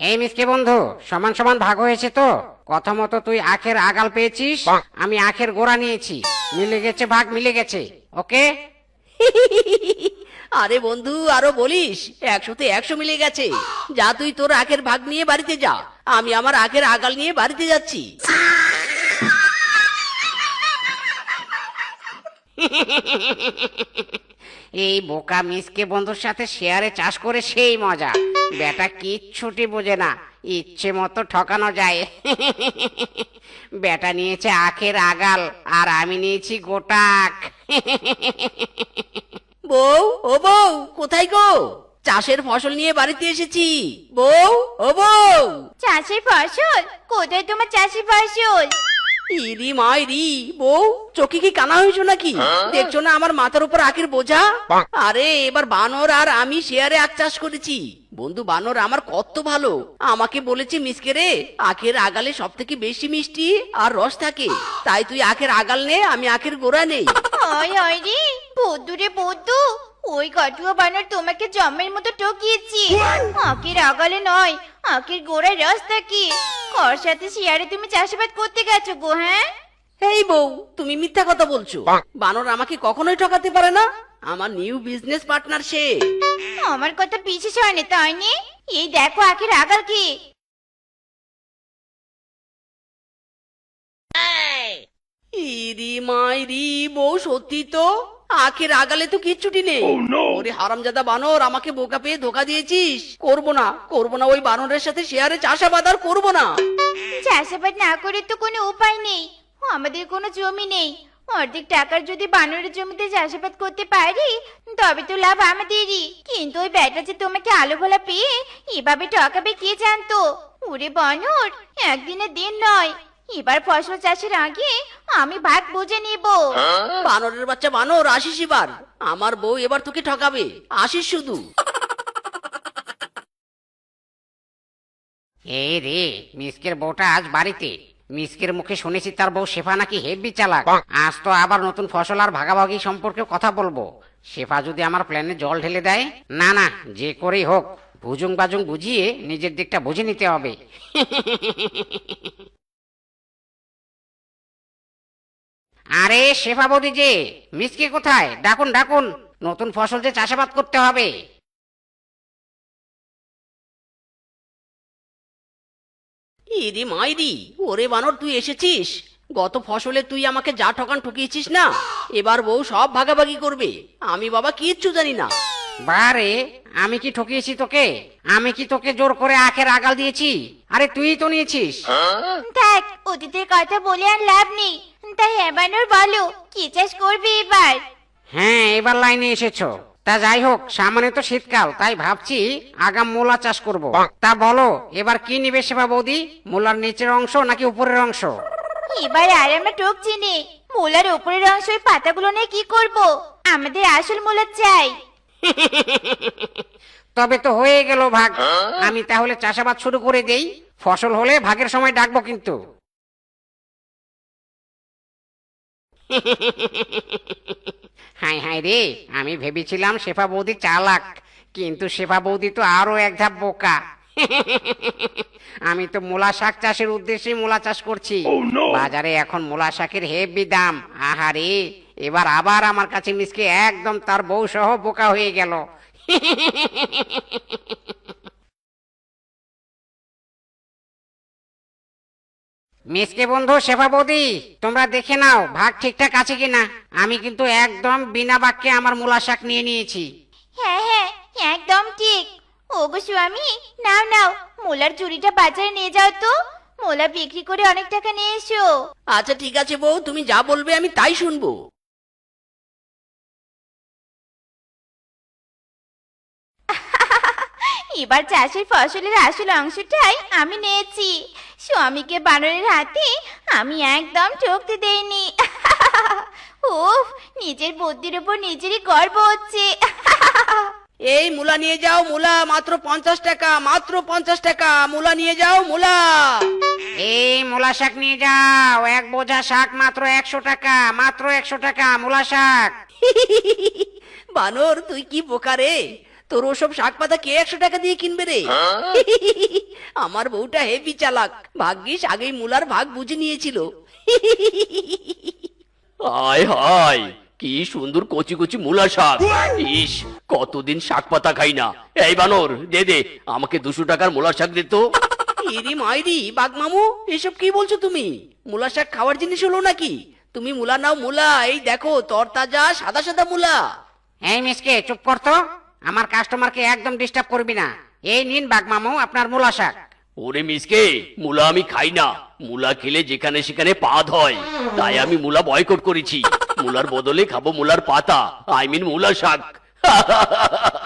এই মিসকে বন্ধু সমান সমান ভাগ হয়েছে তো। কথা মতো তুই আখের আগাল পেয়েছিস আমি আখের গোড়া নিয়েছি। মিলে গেছে ভাগ মিলে গেছে ওকে? আরে বন্ধু আরও বলিস একশোতে একশো মিলে গেছে। যা তুই তোর আখের ভাগ নিয়ে বাড়িতে যা আমি আমার আখের আগাল নিয়ে বাড়িতে যাচ্ছি। এই বোকা মিসকে বন্ধুর সাথে শেয়ারে চাষ করে সেই মজা। বেটা কিচ্ছুটি বোঝে না। ইচ্ছে মতো ঠকানো যায়। বেটা নিয়েছে আখের আগাল আর আমি নিয়েছি গোটাক। বউ ও বউ কোথায় গো? চাষের ফসল নিয়ে বাড়িতে এসেছি। বউ ও বউ। চাষের ফসল? কোথায় তোমার চাষের ফসল? ইরি মাইরি বউ চোখে কি কানা হয়েছো নাকি? দেখছ না আমার মাথার উপর আখের বোঝা? আরে এবার বানর আর আমি শেয়ারে আখ চাষ করেছি। বন্ধু বানর আমার কত ভালো। আমাকে বলেছে মিসকে রে আখের আগালে সব থেকে বেশি মিষ্টি আর রস থাকে। তাই তুই আখের আগাল নে আমি আখের গোড়া নেই। ওই ওই রে। বৌদ্ধু রে বৌদ্ধু ওই কটুয়া বানর তোমাকে জমের মতো টকিয়েছি আঁকের আগালে নয় আঁকের গোড়ায় রস থাকে। কর সাথে শিয়ারে তুমি চাষাবাদ করতে গেছো গো হ্যাঁ? এই বউ তুমি মিথ্যা কথা বলছো। বানর আমাকে কখনোই ঠকাতে পারে না। আমার নিউ বিজনেস পার্টনার সে আমার কথা বিশেষ হয়নি তাই নি? এই দেখো আখের আগাল কি। ইরি মাইরি বউ সত্যি তো? আখের আগালে তো কিচ্ছুটি নেই। ওরে হারামজাদা বানর আমাকে বোকা পেয়ে ধোকা দিয়েছিস। করব না করব না ওই বানরের সাথে শেয়ারে চাষাবাদ আর করব না। চাষাবাদ না করে তো কোনো উপায় নেই। আমাদের কোনো জমি নেই। অর্ধেক টাকার যদি বানরের জমিতে চাষাবাদ করতে পারি তবে তো লাভ আমাদেরই। কিন্তু ওই ব্যাটা যে তোমাকে আলো ভোলা পেয়ে এভাবে ঠকাবে কে জানতো? ওরে বানর একদিনের দিন নয়। এবার ফসল চাষের আগে আমি ভাগ বুঝে নিব। বানরের বাচ্চা বানর আসিস এবার। আমার বউ এবার তোকে ঠকাবে। আসিস শুধু। এই রে মিসকের বউটা আজ বাড়িতে। মিসকের মুখে শুনেছি তার বউ শেফা নাকি হেভি চালাক। আজ তো আবার নতুন ফসল আর ভাগাভাগি সম্পর্কে কথা বলব। শেফা যদি আমার প্ল্যানে জল ঢেলে দেয় না না যে করেই হোক ভুজুং বাজুং বুঝিয়ে নিজের দিকটা বুঝে নিতে হবে। আরে শেফা বৌদি যে মিসকে কোথায়? ডাকুন ডাকুন। নতুন ফসল যে চাষাবাদ করতে হবে। ইরি মাইরি ওরে বানর তুই এসেছিস? গত ফসলে তুই আমাকে যা ঠকান ঠকিয়েছিস না এবার বউ সব ভাগাভাগি করবে। আমি বাবা কিচ্ছু জানি না। বারে আমি কি ঠকিয়েছি তোকে? আমি কি তোকে জোর করে আখের আগাল দিয়েছি? আরে তুই তো নিয়েছিস। দেখ অতীতের কথা বলে আর লাভ নেই। তাই এবানোর বলো কি চাষ করবে এবার? হ্যাঁ এবার লাইনে এসেছ। তা যাই হোক সামনে তো শীতকাল তাই ভাবছি আগাম মূলা চাষ করব। তা বলো এবার কি নিবে সেবা বৌদি? মূলার নিচের অংশ নাকি উপরের অংশ? এবার আর আমরা টকছি নে। মূলার উপরের অংশ ওই পাতাগুলো নিয়ে কি করব? আমাদের আসল মূলা চাই। তবে তো হয়ে গেল ভাগ। আমি তাহলে চাষাবাদ শুরু করে দেই। ফসল হলে ভাগের সময় ডাকবো কিন্তু। রে। আমি ভেবেছিলাম শেফা বৌদি চালাক কিন্তু শেফা বৌদি তো আরও এক ধাপ বোকা। আমি তো মূলা শাক চাষের উদ্দেশ্যে মূলা চাষ করছি। বাজারে এখন মূলা শাকের হেভি দাম। আহারে এবার আবার আমার কাছে মিসকে একদম তার বউ সহ বোকা হয়ে গেল। মিসকে বন্ধু শেফা বৌদি তোমরা দেখে নাও ভাগ ঠিকঠাক আছে কিনা। আমি কিন্তু একদম বিনা বাক্যে আমার মূলা শাক নিয়ে নিয়েছি। হ্যাঁ হ্যাঁ একদম ঠিক। ওগো স্বামী নাও নাও মূলার চুরিটা বাজারে নিয়ে যাও তো। মূলা বিক্রি করে অনেক টাকা নিয়ে এসো। আচ্ছা ঠিক আছে বউ তুমি যা বলবে আমি তাই শুনব। এবার চাষের ফসলের আসল অংশটাই আমি নিয়েছি। স্বামীকে বানরের হাতে আমি একদম ঠকতে দেইনি। উফ নিজের বুদ্ধির উপর নিজেরই গর্ব হচ্ছে। এই মুলা নিয়ে যাও মূলা মাত্র পঞ্চাশ টাকা মাত্র পঞ্চাশ টাকা মূলা নিয়ে যাও মূলা। এই মূলা শাক নিয়ে যাও এক বোঝা শাক মাত্র একশো টাকা মাত্র একশো টাকা মূলা শাক। বানর তুই কি বোকা রে? তোর ওসব শাক পাতা কে একশো টাকা দিয়ে কিনবে রে? আমার বউটা হেভি চালাক। ভাগ্যিস আগেই মুলার ভাগ বুঝে নিয়েছিল। হায় হায় কি সুন্দর কচি কচি মূলা শাক। ইস কতদিন শাক পাতা খাই না। এই বানর দে দে আমাকে দুশো টাকার মূলা শাক দে তো। ইরি মাইরি বাঘ মামু এসব কি বলছো তুমি? মুলা শাক খাওয়ার জিনিস হলো নাকি? তুমি মুলা নাও মুলা এই দেখো তরতাজা সাদা সাদা মুলা। এই মিসকে চুপ করতো আমার কাস্টমারকে একদম ডিস্টার্ব করবি না। এই নিন বাঘ আপনার মূলা শাক। ওরে মিসকে, মূলা আমি খাই না। মূলা খেলে যেখানে সেখানে পাদ হয়। তাই আমি মূলা বয়কট করেছি। মূলার বদলে খাব মূলার পাতা। আই মিন মূলা শাক।